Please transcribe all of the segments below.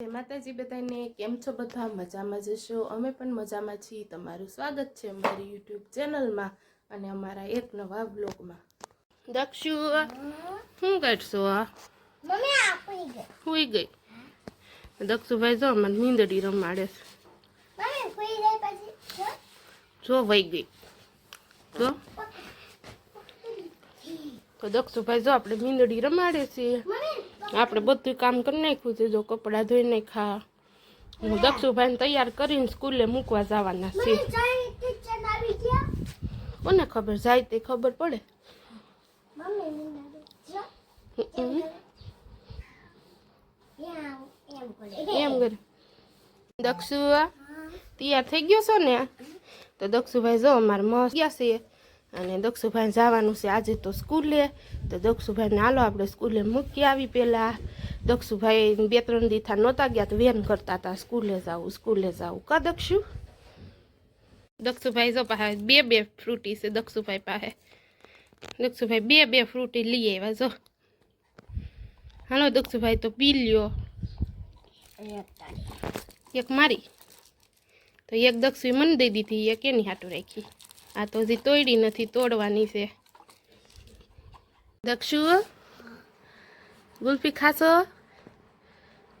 જય માતાજી બધાને કેમ છો? બધા મજામાં જશો અમે પણ મજામાં છીએ. તમારું સ્વાગત છે અમારી યુટ્યુબ ચેનલમાં અને અમારા એક નવા બ્લોગમાં દક્ષુ શું કરશો? આ સુઈ ગઈ. દક્ષુભાઈ જો મને મીંદડી રમાડે છે. જો. વહી ગઈ. જો. તો દક્ષુભાઈ જો આપણે મીંદડી રમાડે છીએ. આપણે બધું કામ કરી નાખ્યું છે. જો કપડાં ધોઈ નાખ્યા. હું દક્ષુભાઈને તૈયાર કરીને સ્કૂલે મૂકવા જવાના છીએ. કોને ખબર? જાય તે ખબર પડે. એમ કરે. દક્ષુ તૈયાર થઈ ગયો છો ને? તો દક્ષુભાઈ જો અમારે મસ્ત ગયા છે અને દક્ષુભાઈ જવાનું છે આજે તો સ્કૂલે. તો દક્ષુભાઈને હાલો આપણે સ્કૂલે મૂકી આવી પહેલાં દક્ષુભાઈ બે ત્રણ દીથા નહોતા ગયા તો વેન કરતા હતા, સ્કૂલે જાવું સ્કૂલે જાવું કા દક્ષુ? દક્ષુભાઈ જો પાસે બે બે ફ્રૂટી છે, દક્ષુભાઈ પાસે. દક્ષુભાઈ બે બે ફ્રૂટી લઈ આવ્યા જો. હાલો દક્ષુભાઈ તો પી લ્યો. એક મારી. તો એક દક્ષી મને દઈ દીધી, એક એની હાટું રાખી. આ તો હજી તોડી નથી તોડવાની છે. દક્ષુ ગુલ્ફી ખાશો?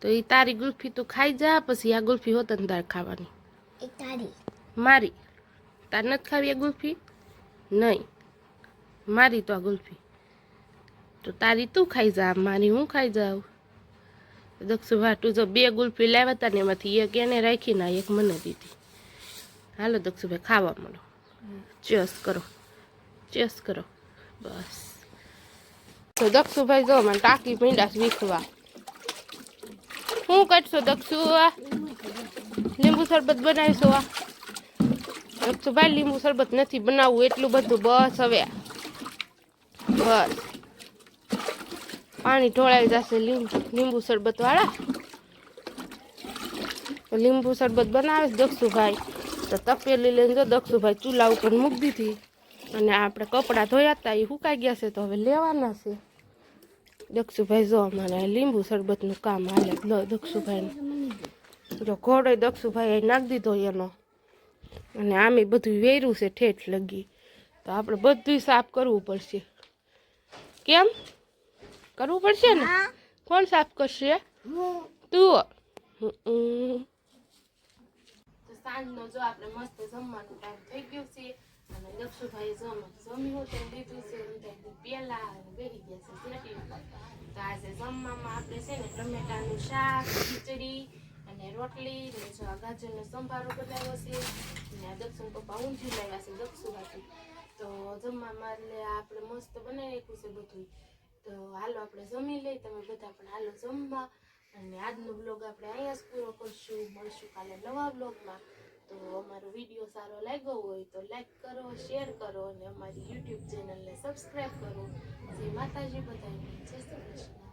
તો એ તારી ગુલ્ફી તું ખાઈ જા પછી આ ગુલ્ફી હોત ને તાર ખાવાની તારી. મારી? તાર નથી ખાવી આ ગુલ્ફી? નહીં. મારી તો આ ગુલ્ફી. તો તારી તું ખાઈ જા મારી હું ખાઈ જાઉં? દક્ષુભા તું જો બે ગુલ્ફી લાવ્યા હતા ને એમાંથી એક એને રાખી ના એક મને દીધી. હાલો દક્ષુભાઈ ખાવા મળો. ચેસ કરો. ચેસ કરો. બસ. તો દક્ષુભાઈ જો મને ટાંકી પીંડા વીખવા. શું કરશો દક્ષુ લીંબુ શરબત બનાવીશો આ? દક્ષુભાઈ લીંબુ શરબત નથી બનાવવું, એટલું બધું બસ હવે. બસ. પાણી ઢોળાઈ જશે લીંબુ લીંબુ શરબત વાળા લીંબુ શરબત બનાવે દક્ષુભાઈ તો તપેલી લઈને જો દક્ષુભાઈ ચૂલા ઉપર મૂકી દીધી. અને આપણે કપડાં ધોયા હતા એ સુકાઈ ગયા છે તો હવે લેવાના છે. દક્ષુભાઈ જો અમારે લીંબુ શરબતનું કામ હાલે. લો દક્ષુભાઈને. જો ઘોડો દક્ષુભાઈ નાખી દીધો એનો. અને આમે બધું વેર્યું છે ઠેઠ લગી. તો આપણે બધું સાફ કરવું પડશે. કેમ? કરવું પડશે ને? કોણ સાફ કરશે. તો. સાંજનો જો આપણે મસ્ત જમવાનું ટાઈમ થઈ ગયો છે, અને દક્ષુભાઈ જો અમે જમ્યું દીધું છે ઊંધાઈ પેલા અને બેસી ગયા છે તો આજે જમવામાં આપણે છે ને ટમેટાનું શાક, ખીચડી અને રોટલી, ને જો આ ગાજરનો સંભારો બનાવ્યો છે અને આ દક્ષિણ પપ્પા ઊંધી લાવ્યા છે દક્ષુભાઈ તો જમવામાં એટલે આપણે મસ્ત બનાવી રાખ્યું છે બધું તો હાલો આપણે જમી લઈ તમે બધા પણ હાલો જમવા. અને આજનો બ્લોગ આપણે અહીંયા જ પૂરો કરશું. મળશું કાલે નવા બ્લોગમાં તો અમારો વીડિયો સારો લાગ્યો હોય તો લાઈક કરો શેર કરો અને અમારી યુટ્યુબ ચેનલને સબસ્ક્રાઈબ કરો. જય માતાજી બધાને. જય શ્રી કૃષ્ણ.